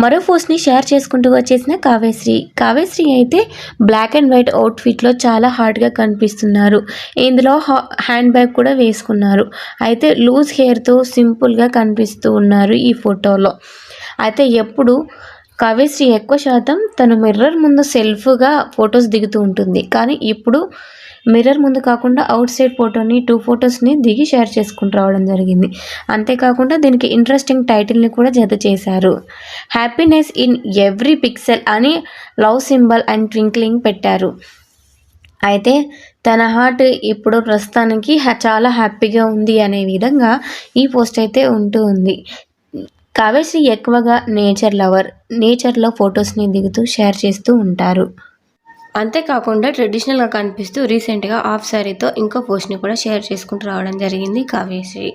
మరో పోస్ట్ని షేర్ చేసుకుంటూ వచ్చేసిన కావ్యశ్రీ. కావ్యశ్రీ అయితే బ్లాక్ అండ్ వైట్ అవుట్ఫిట్లో చాలా హార్డ్గా కనిపిస్తున్నారు. ఇందులో హ్యాండ్ బ్యాగ్ కూడా వేసుకున్నారు. అయితే లూజ్ హెయిర్తో సింపుల్గా కనిపిస్తూ ఉన్నారు ఈ ఫోటోలో. అయితే ఎప్పుడు కావ్యశ్రీ ఎక్కువ శాతం తను మిర్రర్ ముందు సెల్ఫ్గా ఫొటోస్ దిగుతూ ఉంటుంది. కానీ ఇప్పుడు మిర్రర్ ముందు కాకుండా అవుట్ సైడ్ ఫోటోని టూ ఫొటోస్ని దిగి షేర్ చేసుకుంటూ రావడం జరిగింది. అంతేకాకుండా దీనికి ఇంట్రెస్టింగ్ టైటిల్ని కూడా జత చేశారు. హ్యాపీనెస్ ఇన్ ఎవ్రీ పిక్సెల్ అని లవ్ సింబల్ అండ్ ట్వింక్లింగ్ పెట్టారు. అయితే తన హార్ట్ ఇప్పుడు ప్రస్తుతానికి చాలా హ్యాపీగా ఉంది అనే విధంగా ఈ పోస్ట్ అయితే ఉంటూ ఉంది. కావ్యశ్రీ ఎక్కువగా నేచర్ లవర్ నేచర్లో ఫొటోస్ని దిగుతూ షేర్ చేస్తూ ఉంటారు. అంతేకాకుండా ట్రెడిషనల్గా కనిపిస్తూ రీసెంట్గా హాఫ్ శారీతో ఇంకో పోస్ట్ని కూడా షేర్ చేసుకుంటూ రావడం జరిగింది కావ్యశ్రీ